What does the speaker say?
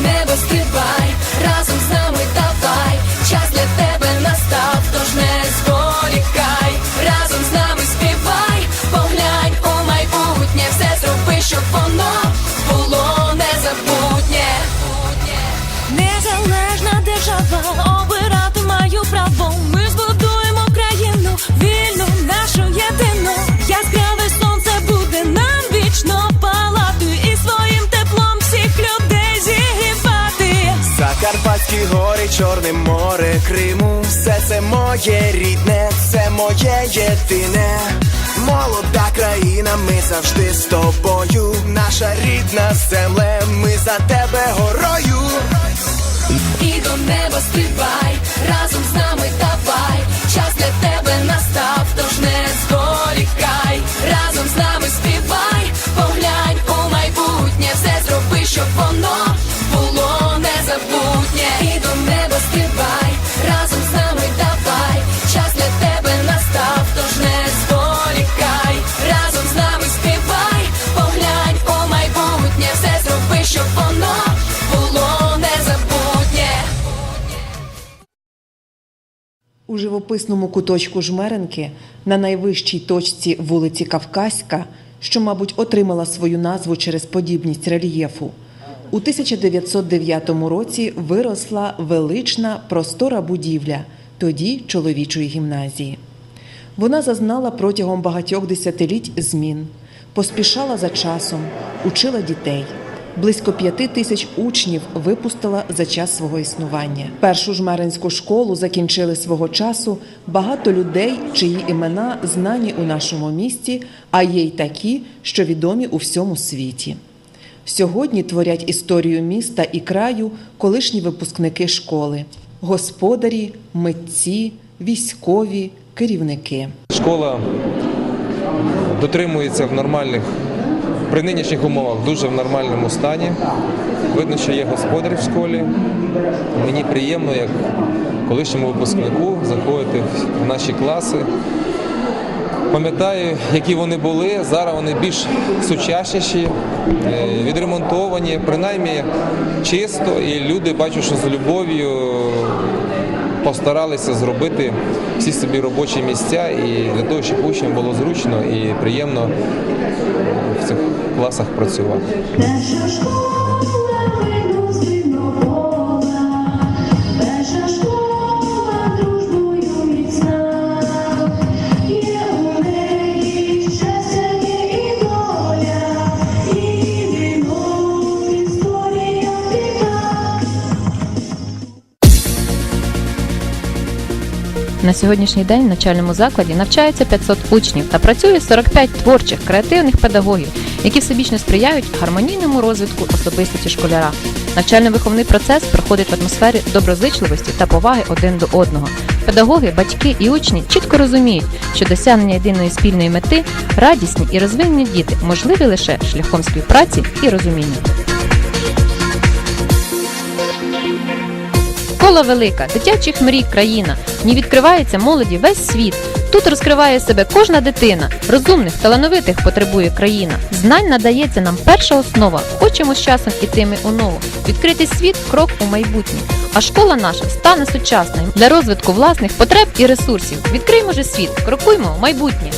до стрибай, разом з нами давай, час для тебе настав, тож не зволікай, разом з нами співай, поглянь у майбутнє, все зроби, щоб воно було незабутнє. Незалежна держава, Чорне море, Криму, все це моє рідне, це моє єдине. Молода країна, ми завжди з тобою. Наша рідна земле, ми за тебе горою. І до неба стрибай, разом щоб воно було незабутнє. У живописному куточку Жмеренки на найвищій точці вулиці Кавказька, що, мабуть, отримала свою назву через подібність рельєфу, у 1909 році виросла велична простора будівля тоді чоловічої гімназії. Вона зазнала протягом багатьох десятиліть змін, поспішала за часом, учила дітей. Близько п'яти тисяч учнів випустила за час свого існування. Першу жмеринську школу закінчили свого часу багато людей, чиї імена знані у нашому місті, а є й такі, що відомі у всьому світі. Сьогодні творять історію міста і краю колишні випускники школи, господарі, митці, військові, керівники. Школа дотримується в нормальних, при нинішніх умовах дуже в нормальному стані. Видно, що є господар в школі. Мені приємно, як колишньому випускнику, заходити в наші класи. Пам'ятаю, які вони були. Зараз вони більш сучасніші, е, відремонтовані, принаймні чисто, і люди бачу, що з любов'ю постаралися зробити всі собі робочі місця і для того, щоб учням було зручно і приємно в цих класах працювати. На сьогоднішній день в навчальному закладі навчається 500 учнів та працює 45 творчих креативних педагогів, які всебічно сприяють гармонійному розвитку особистості школяра. Навчально-виховний процес проходить в атмосфері доброзичливості та поваги один до одного. Педагоги, батьки і учні чітко розуміють, що досягнення єдиної спільної мети, радісні і розвинені діти можливі лише шляхом співпраці і розуміння. Школа велика, дитячих мрій країна. В ній відкривається молоді весь світ. Тут розкриває себе кожна дитина. Розумних, талановитих потребує країна. Знань надається нам перша основа. Хочемо з часом ітими у нову. Відкритий світ крок у майбутнє. А школа наша стане сучасною для розвитку власних потреб і ресурсів. Відкриймо же світ, крокуймо в майбутнє.